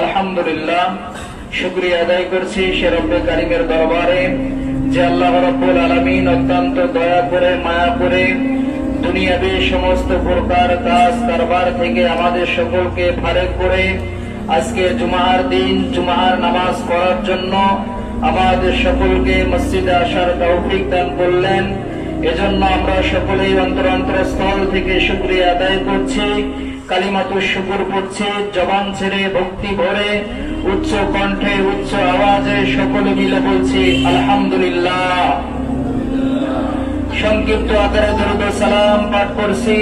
আলহামদুলিল্লাহ, শুক্রিয়া আদায় করছি কারিমের দরবারে, যে আল্লাহ রব্বুল আলমিন অত্যন্ত দয়া করে, মায়া করে সমস্ত প্রকার কাজ কারবার থেকে আমাদের সকলকে ফারেক করে আজকে জুমার দিন, জুমার নামাজ পড়ার জন্য আমাদের সকলকে মসজিদে আসার তৌফিক দান করলেন। এজন্য আমরা সকলেই অন্তর অন্তরস্থল থেকে শুক্রিয়া আদায় করছি। কালিমাতু শুকুর করছি জবান ছেড়ে, ভক্তি ভরে, উচ্চ কণ্ঠে, উচ্চ আওয়াজে সকলে মিলে বলছি, আলহামদুলিল্লাহ। সংক্ষিপ্ত আকারে দরুদ সালাম পাঠ করছি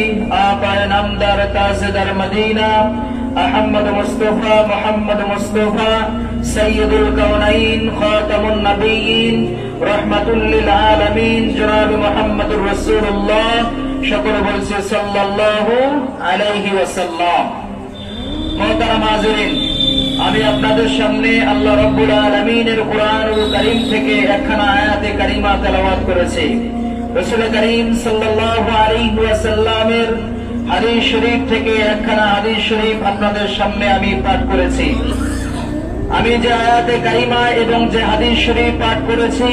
আপায় নামদার তাজেদার মদিনা আহমদ মুস্তফা, মোহাম্মদ মুস্তফা সৈয়দুল কাউনাইন খাতামুন নবীন রহমাতুল্লিল আলামিন, জনাব মুহাম্মদুর রাসূলুল্লাহ। সকলে বলছে আমি আপনাদের সামনে আল্লাহ রব্বুল আলমিনের কোরআনুল করিম থেকে একখানা আয়াতে কারিমা তেলাওয়াত করেছি। রসুল করিম সাল্লাল্লাহু আলাইহি ওয়াসাল্লামের হাদিস শরীফ থেকে একখানা হাদিস শরীফ আপনাদের সামনে আমি পাঠ করেছি। আমি যে আয়াতে কারিমা এবং যে হাদিস শরীফ পাঠ করেছি,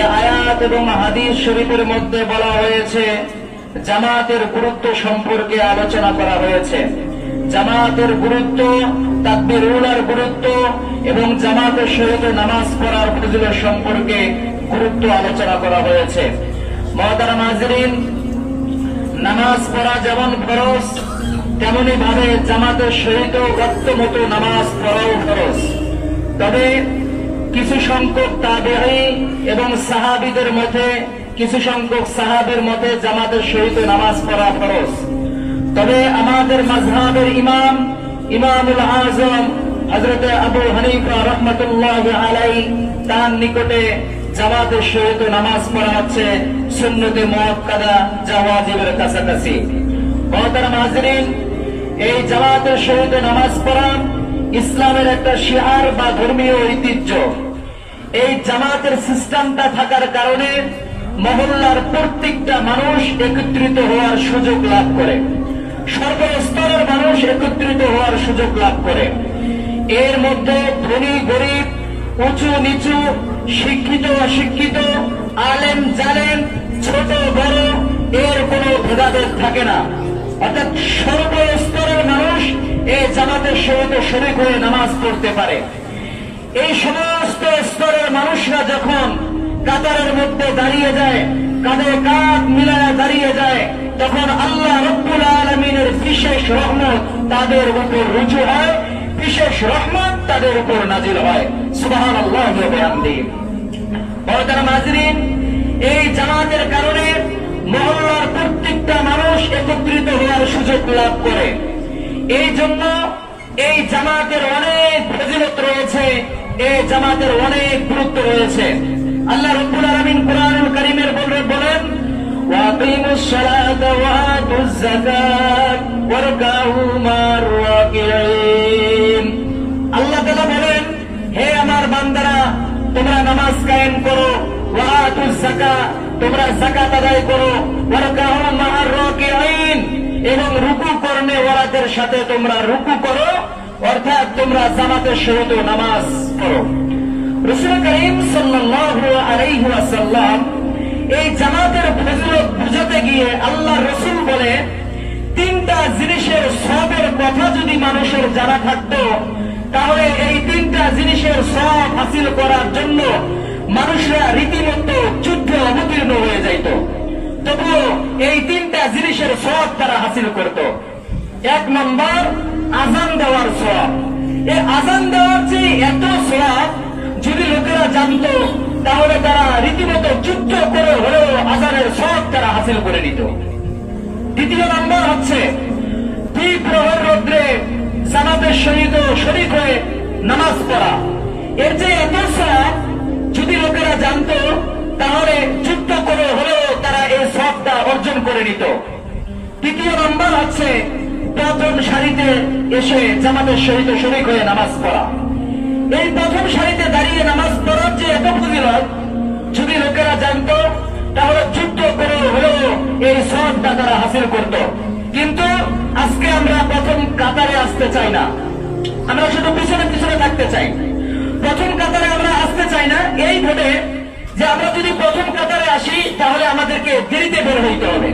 এ আয়াত এবং হাদিস শরীফের মধ্যে বলা হয়েছে জামাতের গুরুত্ব সম্পর্কে আলোচনা করা হয়েছে। জামাতের গুরুত্ব তাকবির উলার গুরুত্ব এবং জামাতের সহিত নামাজ পড়ার ফজিলত সম্পর্কে গুরুত্ব আলোচনা করা হয়েছে। মহাতারা মাজরিন নামাজ পড়া যেমন ফরজ, তেমনি ভাবে জামাতের সহিত রক্ত মতো নামাজ পড়াও ফরজ। তবে কিছু সংখ্যক তাবেহী এবং সাহাবিদের মধ্যে কিছু সংখ্যক সাহাবের মতে জামাতের সহিত নামাজ পড়া ফরজ। তবে আমাদের মাজহাবের ইমাম ইমামুল আজম হজরতে আবু হানিফা রহমতুল্লাহ আলাই তার নিকটে জামাতের সহিত নামাজ পড়া হচ্ছে সুন্নতে মহাকাদা জাওয়াজিবের কাছাকাছি। মহতারা মাজরিন এই জামাতের সহিত নামাজ পড়া ইসলামের একটা শিহার বা ধর্মীয় ঐতিহ্য। এই জামাতের সিস্টেমটা থাকার কারণে মহল্লার প্রত্যেকটা মানুষ একত্রিত হওয়ার সুযোগ লাভ করে। সর্বস্তরের মানুষ একত্রিত হওয়ার সুযোগ লাভ করে। এর মধ্যে ধনী, গরিব, উঁচু, নিচু, শিক্ষিত, অশিক্ষিত, আলেম, জালেম, ছোট, বড়, এর কোনো ভেদাভেদ থাকে না। অর্থাৎ সর্বস্তরের মানুষ এই জামাতের সহিত শরিক হয়ে নামাজ পড়তে পারে। এই সমস্ত স্তরের মানুষরা যখন কাতারের মধ্যে দাঁড়িয়ে যায়, কাঁধে কাঁধ মিলায় দাঁড়িয়ে যায়, তখন আল্লাহ রব্বুল আলমিনের বিশেষ রহমত তাদের উপর রুজু হয়, বিশেষ রহমত তাদের উপর নাজিল হয়। সুবাহান আল্লাহ বড়তারা মাজরিন এই জামাতের কারণে মহল্লার প্রত্যেকটা মানুষ একত্রিত হওয়ার সুযোগ লাভ করে। এই জন্য এই জামাতের অনেক ফজিলত রয়েছে, এই জামাতের অনেক গুরুত্ব রয়েছে। আল্লাহ রব্বুল আলমিন কোরআনুল করিমের বলে বলেন وأقيموا الصلاة وآتوا الزكاة واركعوا مع الراكعين আল্লাহ তাআলা বলেন হে আমার বান্দারা তোমরা নামাজ কায়েম করো ওয়াতুজ যাকাত তোমরা যাকাত আদায় করো ওয়ারকাউ মা'আর রাকিঈন এবং রুকু কর্মে ওয়ারাদের সাথে তোমরা রুকু করো অর্থাৎ তোমরা জামাতের সহিত নামাজ পড়ো রসুল করিম ওয়াসাল্লাম এই জামাতের ফজিলত বুঝাতে গিয়ে আল্লাহ রসুল বলে, তিনটা জিনিসের সবের কথা যদি মানুষের জানা থাকতো, তাহলে এই তিনটা জিনিসের সব হাসিল করার জন্য মানুষরা রীতিমতো যুদ্ধে অবতীর্ণ হয়ে যাইত। তবুও এই তিনটা জিনিসের সব তারা হাসিল করত। এক নম্বর, আজান দেওয়ার সব। এই আজান দেওয়ার যে এত সব যদি লোকেরা জানতো, তাহলে তারা রীতিমতো যুদ্ধ করে হলেও আজানের সব তারা হাসিল করে নিত। দ্বিতীয় নম্বর হচ্ছে তীব্র রৌদ্রে জামাতের সহিত শরিক হয়ে নামাজ পড়া। এর যে এত যদি লোকেরা জানতো, তাহলে যুদ্ধ করে হলেও তারা এই সবটা অর্জন করে নিত। তৃতীয় নম্বর হচ্ছে প্রথম সারিতে এসে জামাতের সহিত শরিক হয়ে নামাজ পড়া। এই প্রথম সারিতে দাঁড়িয়ে নামাজ পড়ার যে এত ফজিলত যদি লোকেরা জানতো, তাহলে যুদ্ধ করে হলেও এই সবটা তারা হাসিল করত। কিন্তু আজকে আমরা প্রথম কাতারে আসতে চাই না। আমরা শুধু পিছনে পিছনে থাকতে চাই। প্রথম কাতারে আমরা আসতে চাই না, এই ভেবে যে আমরা যদি প্রথম কাতারে আসি, তাহলে আমাদেরকে দেরিতে বের হইতে হবে।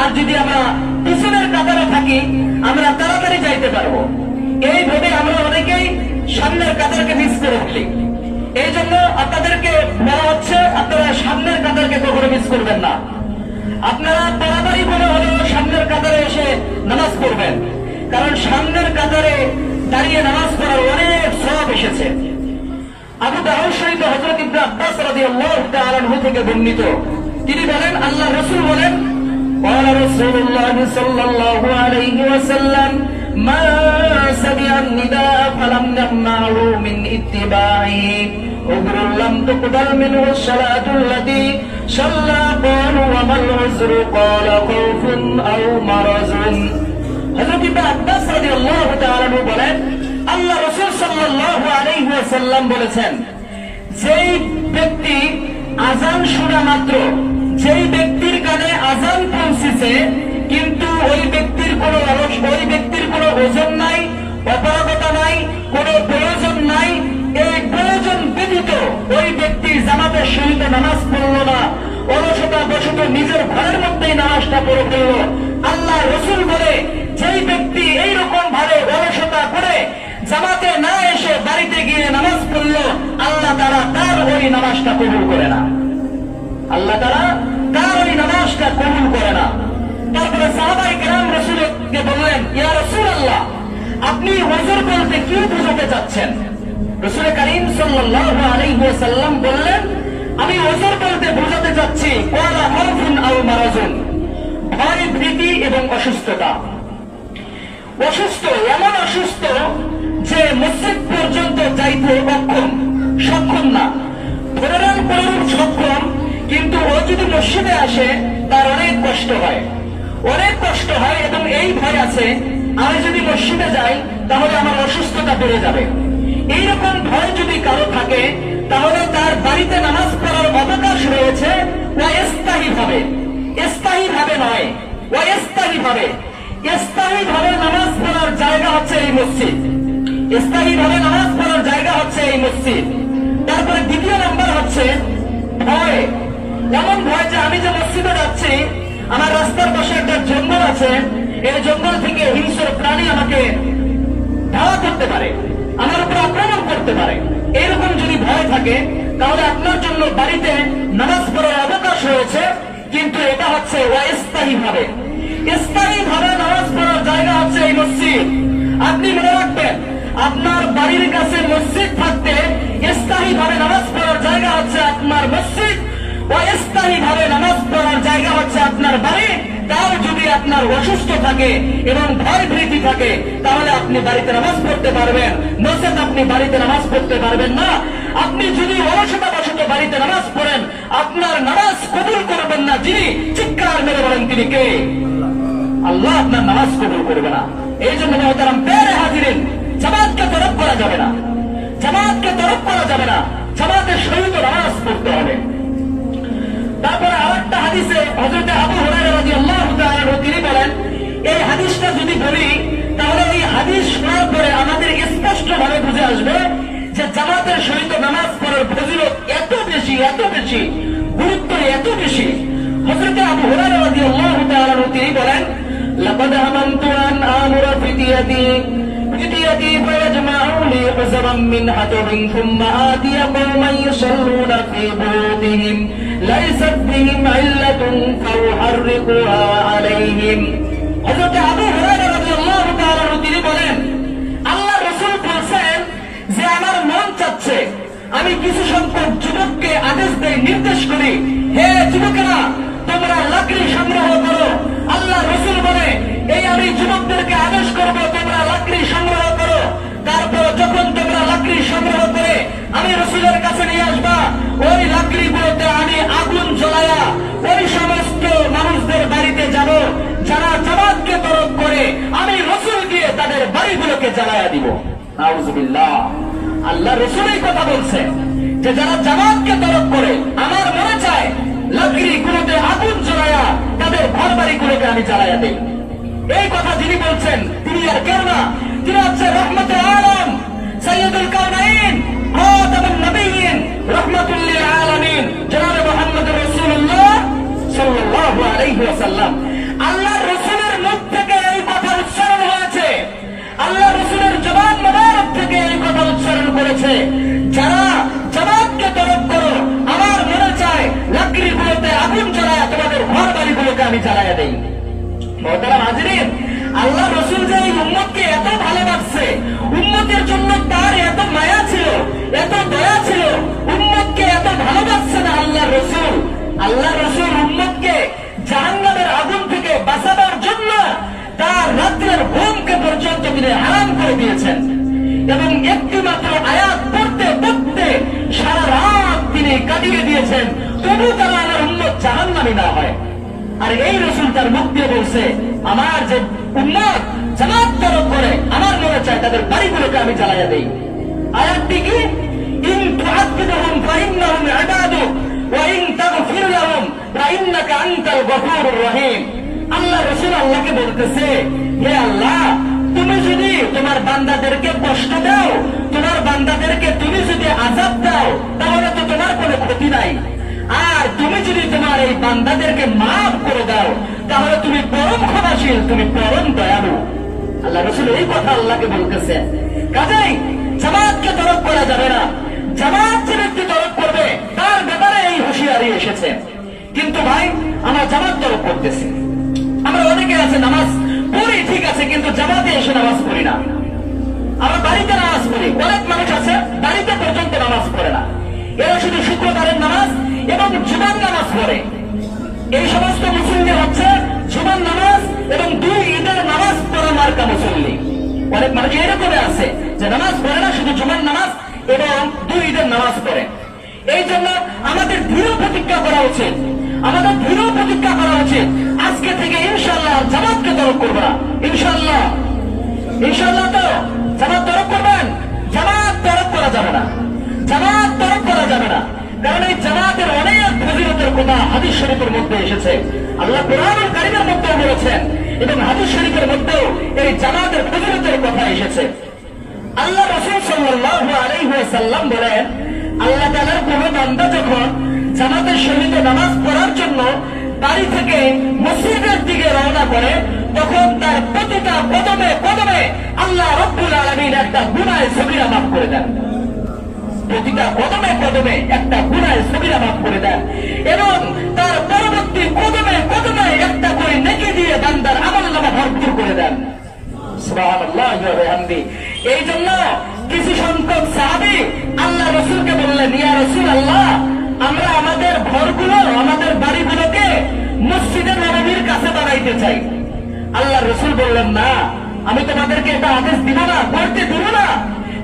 আর যদি আমরা পিছনের কাতারে থাকি, আমরা তাড়াতাড়ি যাইতে পারব এই ভেবে আমরা অনেকেই সামনের কাতারকে মিস করে ফেলি এই জন্য আপনাদেরকে বলা হচ্ছে আপনারা সামনের কাতারকে কখনো মিস করবেন না আপনারা তাড়াতাড়ি করে হলেও সামনের কাতারে এসে নামাজ পড়বেন কারণ সামনের কাতারে দাঁড়িয়ে নামাজ পড়ার অনেক সব এসেছে আবু দাউদ শরীফ হযরত ইবনে আব্বাস রাদিয়াল্লাহু তাআলা আনহু থেকে বর্ণিত তিনি বলেন আল্লাহ রাসূল বলেন قال رسول الله صلى الله عليه وسلم ما سمع النداء فلم يمنعه من اتباعه عذر لم تقبل منه الصلاة التي صلى قالوا وما العذر قال خوف أو مرض হযরত ইবনে আব্বাস রাদিয়াল্লাহু তাআলা আনহু বলেন আল্লাহ রাসূল সাল্লাল্লাহু আলাইহি ওয়াসাল্লাম বলেছেন যেই ব্যক্তি আজান শোনা মাত্র যেই ব্যক্তির কানে আজান পৌঁছেছে কিন্তু ওই ব্যক্তির কোনো অলস ওই ব্যক্তির কোনো ওজন নাই অপারগতা নাই, কোনো প্রয়োজন নাই। এই প্রয়োজন ব্যতীত ওই ব্যক্তি জামাতের সহিত নামাজ পড়ল না। অলসতা বসত নিজের ঘরের মধ্যেই নামাজটা পড়ে ফেলল। আল্লাহ রসুল বলে, যেই ব্যক্তি এইরকম ভাবে অলসতা করে জামাতে না এসে বাড়িতে গিয়ে নামাজ পড়ল, আল্লাহ তারা তার ওই নামাজটা কবুল করে না। আল্লাহ তারা তার ওই নামাজটা কবুল করে না। তারপরে সাহাবাই কেরাম রসুলকে বললেন, ইয়া রসুল আল্লাহ আপনি হজর বলতে কি বুঝাতে চাচ্ছেন? রসুল করিম ওয়াসাল্লাম বললেন, আমি হজর বলতে বোঝাতে চাচ্ছি, ওয়ালা খাউফুন আও মারাজুন, ভয়, ভীতি এবং অসুস্থতা। অসুস্থ, এমন অসুস্থ যে মসজিদ পর্যন্ত যাইতে অক্ষম, সক্ষম না। ধরে নেন সক্ষম, কিন্তু ও যদি মসজিদে আসে, তার অনেক কষ্ট হয়। অনেক কষ্ট হয় এবং এই ভয় আছে, আমি যদি মসজিদে যাই, তাহলে আমার অসুস্থতা বেড়ে যাবে। এইরকম ভয় যদি কারও থাকে, তাহলে তার বাড়িতে নামাজ পড়ার অবকাশ রয়েছে ও স্থায়ী ভাবে স্থায়ী ভাবে নয় ও স্থায়ী ভাবে স্থায়ী ভাবে নামাজ পড়ার জায়গা হচ্ছে এই মসজিদ। স্থায়ী ভাবে নামাজ পড়ার জায়গা হচ্ছে এই মসজিদ। তারপরে দ্বিতীয় নাম্বার হচ্ছে ভয়। এমন ভয় যে আমি যে মসজিদে যাচ্ছি আমার রাস্তার পাশে একটা জঙ্গল আছে। এই জঙ্গল থেকে হিংস্র প্রাণী আমাকে ধাওয়া করতে পারে, আমার উপর আক্রমণ করতে পারে। এরকম যদি ভয় থাকে, তাহলে আপনার জন্য বাড়িতে নামাজ পড়ার অবকাশ রয়েছে, কিন্তু এটা হচ্ছে অস্থায়ী ভাবে স্থায়ী ভাবে নামাজ পড়ার জায়গা হচ্ছে এই মসজিদ। আপনি মনে রাখবেন, আপনার বাড়ির কাছে মসজিদ থাকতে স্থায়ী ভাবে নামাজ পড়ার জায়গা হচ্ছে আপনার মসজিদ। অস্থায়ী ভাবে নামাজ পড়ার আপনার অসুস্থ থাকে এবং ভয় ভীতি থাকে, তাহলে আপনি বাড়িতে নামাজ পড়তে পারবেন। নচেত আপনি বাড়িতে নামাজ পড়তে পারবেন না। আপনি যদি অলসতা বাড়িতে নামাজ পড়েন, আপনার নামাজ কবুল করবেন না যিনি, চিৎকার মেরে বলেন তিনি কে? আল্লাহ আপনার নামাজ কবুল করবে না। এই জন্য মহতারাম পেরে হাজিরেন, জামাতকে তরফ করা যাবে না। জামাতকে তরফ করা যাবে না। জামাতের সহিত নামাজ পড়তে হবে। তারপরে আর একটা হাদিসে হজরতে আবু হরাইরা তিনি বলেন, এই হাদিসটা যদি বলি, তাহলে এই হাদিস শোনার পরে আমাদের স্পষ্ট ভাবে বুঝে আসবে যে জামাতের সহিত নামাজ পড়ার ফজিল এত বেশি এত বেশি, গুরুত্ব এত বেশি। হজরতে আবু হরাইরা রাদিয়াল্লাহু তিনি বলেন, লাকাদ আমানতু আন আমুরা فتيتي فيجمعوا لي حزبا من حطب ثم آتي قوما يصلون في بيوتهم ليست بهم علة فأحرقها عليهم হযরত আবু হুরায়রা রাদিয়াল্লাহু তাআলা তিনি বলেন আল্লাহ রাসূল বলেন যে আমার মন চাচ্ছে আমি কিছু সংখ্যক যুবককে আদেশ দেই নির্দেশ করি হে যুবকেরা তোমাকে জ্বালায়া দিব। নাউজুবিল্লাহ। আল্লাহ রসুল এই কথা বলছে যে যারা জামাতকে তরফ করে, আমার মনে চায় লাকড়ি গুলোতে আগুন জ্বালায়া তাদের ঘর বাড়ি গুলোকে আমি জ্বালায়া দিই। এই কথা যিনি বলছেন, তিনি আর কেউ না। তিনি হচ্ছে রহমতে আলম সৈয়দুল কানাইন খাতামুন নবিয়্যিন রহমাতুল লিল আলামিন, জনাব মুহাম্মদ রাসূলুল্লাহ সাল্লাল্লাহু আলাইহি ওয়াসাল্লাম। বলছে যারা জামাতকে তরফ করো, আমার মনে চায় লাকড়ি গুলোতে আগুন জ্বালায়, তোমাদের ঘর বাড়িগুলোকে আমি জ্বালায় দেই। মোহতারাম হাজিরিন, আল্লাহ রসুল যে এই উম্মতকে এত ভালোবাসছে, উম্মতের জন্য তার এত মায়া ছিল, এত দয়া ছিল, উম্মতকে এত ভালোবাসছে না আল্লাহ রসুল। আল্লাহ রসুল উম্মতকে জাহান্নামের আগুন থেকে বাঁচাবার জন্য তার রাত্রের ঘুমকে পর্যন্ত তিনি হারাম করে দিয়েছেন। কাটিয়ে দিয়েছেন, তবু তারা আমার উন্মত জাহান্নামি না হয়। আর এই রসুল তার মুখ দিয়ে বলছে, আমার যে উন্মত জামাত তরফ করে, আমার মনে চায় তাদের বাড়িগুলোকে আমি জ্বালাইয়া দেই। আয়াতটি কি? ইন ওয়া ইন তাগফির লাহুম আনতাল গফুরুর রহিম। আল্লাহ রসুল আল্লাহকে বলতেছে, হে আল্লাহ, তুমি যদি তোমার বান্দাদেরকে কষ্ট দাও তোমার বান্দাদেরকে তুমি যদি আজাব দাও, তাহলে তো তোমার কোনো ক্ষতি নাই। আর তুমি যদি তোমার এই বান্দাদেরকে মাফ করে দাও, তাহলে তুমি পরম ক্ষমাশীল, তুমি পরম দয়ালু। আল্লাহ রসুল এই কথা আল্লাহকে বলতেছে কাজেই জামাতকে তরফ করা যাবে না। জামাত যে ব্যক্তি তরফ করবে, তার ব্যাপারে এই হুঁশিয়ারি এসেছে। কিন্তু ভাই, আমরা জামাত তরফ করতেছি। আমরা অনেকে আছে, নামাজ পড়ি, ঠিক আছে, কিন্তু জামাতে এসে নামাজ পড়ি না। আমরা বাড়িতে নামাজ পড়ি। অনেক মানুষ আছে বাড়িতে পর্যন্ত নামাজ পড়ে না। এরা শুধু শুক্রবারের নামাজ এবং জুমার নামাজ পড়ে। এই সমস্ত মুসলিমদের হচ্ছে জুমার নামাজ এবং দুই ঈদের নামাজ পড়া মার্কা মুসল্লি। অনেক মানুষ এরকমই আছে যে নামাজ পড়ে না, শুধু জুমার নামাজ এবং দুই ঈদের নামাজ পড়ে। এই জন্য আমাদের দৃঢ় প্রতিজ্ঞা করা উচিত। আমাদের দৃঢ় প্রতিজ্ঞা করা উচিত। আজকে থেকে ইনশাল্লাহ জামাতকে তরফ করব না। ইনশাল্লাহ ইনশাল্লাহ কথা হাদিস শরীফের মধ্যে এসেছে। আল্লাহ কোরআনুল কারিমের মধ্যেও বলেছেন, এবং হাদিস শরীফের মধ্যেও এই জামাতের ফজিলতের কথা এসেছে। আল্লাহ রসুল আলাইহি ওয়াসাল্লাম বলেন, আল্লাহ তাআলার কোন বান্দা যখন জামাতের সহিত নামাজ পড়ার জন্য বাড়ি থেকে মসজিদের দিকে রওনা করে, তখন তার প্রতিটা কদমে কদমে আল্লাহ রব্বুল আলামিন একটা গুনায় সগীরা মাফ করে দেন। প্রতিটা কদমে কদমে একটা গুনায় সগীরা মাফ করে দেন এবং তার পরবর্তী কদমে কদমে একটা করে নেকি দিয়ে বান্দার আমল নামা ভরপুর করে দেন। এই জন্য কিছু সংখ্যক সাহাবি আল্লাহ রসুলকে বললেন, ইয়া রসুল আল্লাহ আমরা আমাদের ঘরগুলো, আমাদের বাড়িগুলোকে মসজিদের নবীর কাছে বানাইতে চাই। আল্লাহ রসুল বললেন, না, আমি তোমাদেরকে এটা আদেশ দিব না করতে দিব না।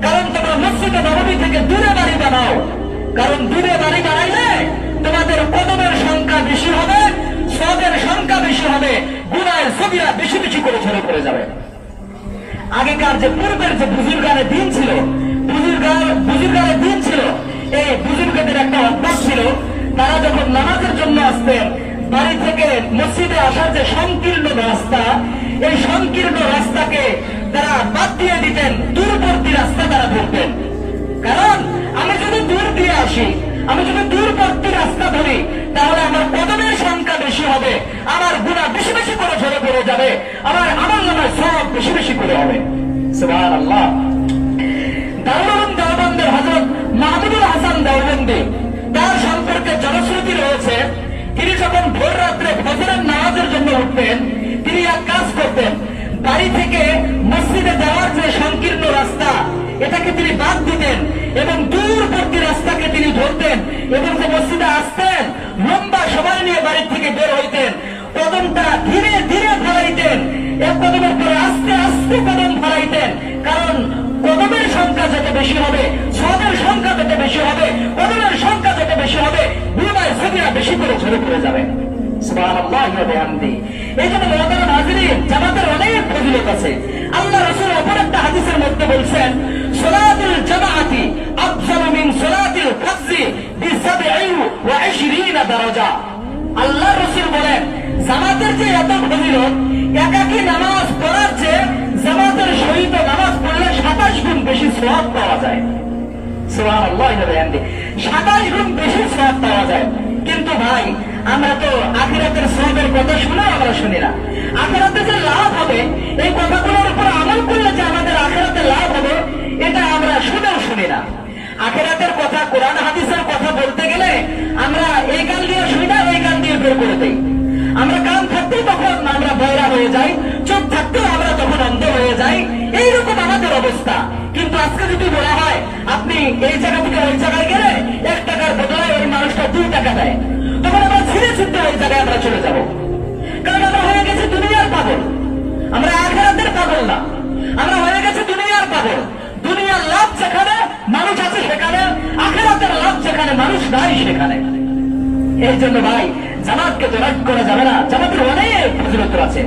কারণ তোমরা মসজিদে নবী থেকে দূরে বাড়ি বানাও কারণ দূরে বাড়ি বানাইলে তোমাদের কদমের সংখ্যা বেশি হবে সবের সংখ্যা বেশি হবে গুনায়ের ছবিরা বেশি বেশি করে ঝরে পড়ে যাবে। আগেকার যে পূর্বের যে বুজুর্গানের দিন ছিল, বুজুর্গার বুজুর্গানের দিন ছিল, এই বুজুর্গদের একটা অভ্যাস ছিল, তারা যখন নামাজের জন্য আসতেন, বাড়ি থেকে মসজিদে আসার যে সংকীর্ণ রাস্তা এই সংকীর্ণ রাস্তাকে তারা বাদ দিয়ে দিতেন, দূরবর্তী রাস্তা তারা ধরতেন। কারণ, আমি যদি দূর দিয়ে আসি, আমি যদি দূরবর্তী রাস্তা ধরি, তাহলে আমার কদমের সংখ্যা বেশি হবে, আমার গুণা বেশি বেশি করে ঝরে পড়ে যাবে আমার আমার নামায় সব বেশি বেশি করে হবে। আল্লাহ দারুল দেওবন্দের হজরত মাহমুদুল হাসান দেওবন্দি, তার সম্পর্কে জনশ্রুতি রয়েছে, তিনি যখন ভোর রাত্রে ফজরের নামাজের জন্য উঠতেন, তিনি এক কাজ করতেন বাড়ি থেকে মসজিদে যাওয়ার যে সংকীর্ণ রাস্তা, এটাকে তিনি বাদ দিতেন এবং দূরবর্তী রাস্তাকে তিনি ধরতেন এবং যে মসজিদে আসতেন, লম্বা সময় নিয়ে বাড়ি থেকে বের হইতেন, কদমটা ধীরে ধীরে ফেলাইতেন এক কদমের পরে আস্তে আস্তে কদম ফেলাইতেন কারণ কদমের সংখ্যা যত বেশি হবে সবের সংখ্যা যত বেশি হবে, কদমের সংখ্যা যত বেশি হবে গুণায় ছবিরা বেশি করে ঝরে পড়ে যাবে বিহামদি। এই জন্য মহতারাম হাজিরিন, জামাতের অনেক ফজিলত আছে আল্লাহ অপর একটা হাদিসের মধ্যে বলছেন দারাজা। আল্লাহ বলেন, জামাতের যে এত ফজিলত নামাজ পড়ার জামাতের সহিত নামাজ পড়লে সাতাশ গুণ বেশি সওয়াব পাওয়া যায়। সুবহানাল্লাহ। সাতাশ গুণ বেশি সওয়াব পাওয়া যায়। কিন্তু ভাই, আমরা তো কথা শুনে আমরা শুনি না। আখিরাতে যে লাভ হবে, এই কথাগুলোর উপর আমল করলে যে আমাদের আখিরাতে লাভ হবে, এটা আমরা শুনেও শুনি না। আখেরাতের কথা, কোরআন, হাদিসের কথা বলতে গেলে আমরা এই গান দিয়ে শুনি না ওই গান দিয়ে বের করে দেই। আমরা কান থাকতেই তখন আমরা বয়রা হয়ে যাই, চোখ থাকতেও আমরা তখন অন্ধ হয়ে যাই। এইরকম আমাদের অবস্থা। কিন্তু আজকে যদি বলা হয়, আপনি এই জায়গা থেকে ওই জায়গায় গেলে এক টাকার বদলে ওই মানুষটা দুই টাকা দেয়। তখন আমরা ছিঁড়ে ছিটতে ওই জায়গায় আমরা চলে যাব। কারণ হয়ে গেছি দুনিয়ার পাগল। আমরা আখেরাতের পাগল না। আমরা হয়ে গেছি দুনিয়ার পাগল। দুনিয়ার লাভ যেখানে মানুষ আছে সেখানে, আখেরাতের লাভ যেখানে মানুষ নাই সেখানে। এই জন্য ভাই, জামাতকে জোরাট করা যাবে না। জামাতের অনেক ফজিলত আছে।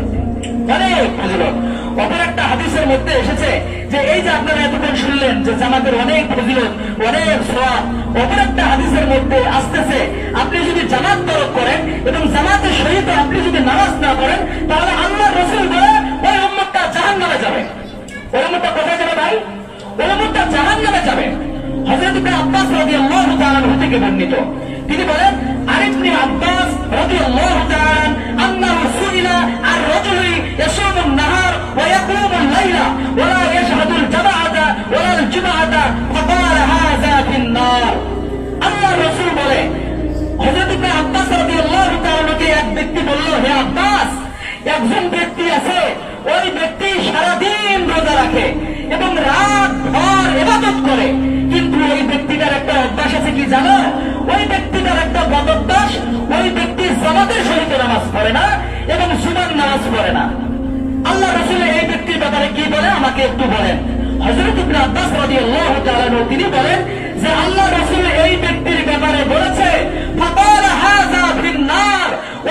অনেক ফজিলত। অপর একটা হাদিসের মধ্যে এসেছে যে, এই যে আপনারা এতক্ষণ শুনলেন যে জামাতের অনেক ফজিলত, অনেক সওয়াব অপর একটা হাদিসের মধ্যে আসতেছে, আপনি যদি জামাত তরফ করেন এবং জামাতের সহিত আপনি যদি নামাজ না করেন তাহলে আল্লাহ রসুল বলে, ওই উম্মতটা জাহান নামে যাবে। ওই উম্মতটা কোথায় যাবে ভাই? ওই উম্মতটা জাহান নামে যাবে হজরত আব্বাস রাজি আল্লাহ থেকে বর্ণিত। তিনি বলেন একজন ব্যক্তি আছে, ওই ব্যক্তি সারাদিন রোজা রাখে এবং রাত ভর এবাদত করে। কিন্তু ওই ব্যক্তিটার একটা অভ্যাস আছে কি জানো? ওই ব্যক্তিটার একটা বদ অভ্যাস, ওই ব্যক্তি সমাজের সহিত নামাজ পড়ে না এবং সুমান নামাজ পড়ে না। আল্লাহ রসুল এই ব্যক্তির ব্যাপারে কি বলে? আমাকে একটু বলেন। হজরত ইবনে আব্বাস রাদিয়াল্লাহু তাআলা তিনি বলেন যে, আল্লাহ রসুল এই ব্যক্তির ব্যাপারে বলেছে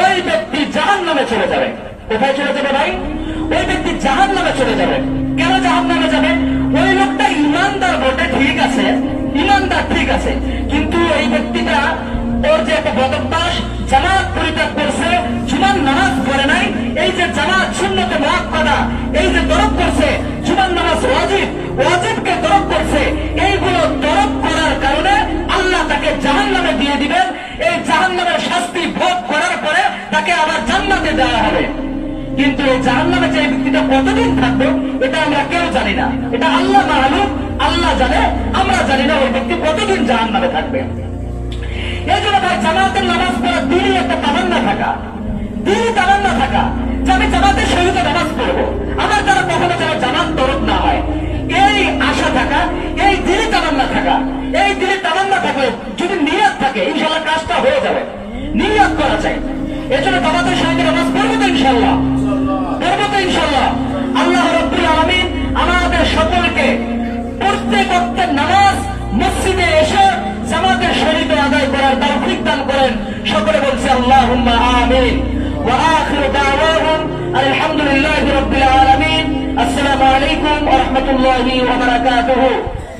ওই ব্যক্তি জাহান্নামে চলে যাবে। কোথায় চলে যাবে ভাই? ওই ব্যক্তি জাহান নামে চলে যাবে। কেন জাহান নামে যাবে? ওই লোকটা ইমানদার বটে, ঠিক আছে। ইমানদার, ঠিক আছে। কিন্তু এই ব্যক্তিটা ওর যে একটা বদভ্যাস, জামাত পরিত্যাগ করছে জুমান নামাজ করে নাই, এই যে জামাত শূন্যতে কিন্তু এই জাহান্নামে যে ব্যক্তিটা কতদিন থাকবে, এটা আমরা কেউ জানি না। এটা আল্লাহ মাহালুম আল্লাহ জানে, আমরা জানি না ওই ব্যক্তি কতদিন জাহান্নামে থাকবে। এই জন্য ভাই, জামাতের নামাজ পড়ার দিনই একটা তামান্না থাকা। দিনই তামান্না থাকা যে আমি জামাতের সহিত নামাজ পড়ব। আমার দ্বারা কখনো যেন জামাত তরফ না হয়। এই আশা থাকা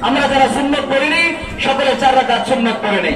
আমরা যারা সুন্নত করিনি সকলে চার রাখাত সুন্নত করে নেই।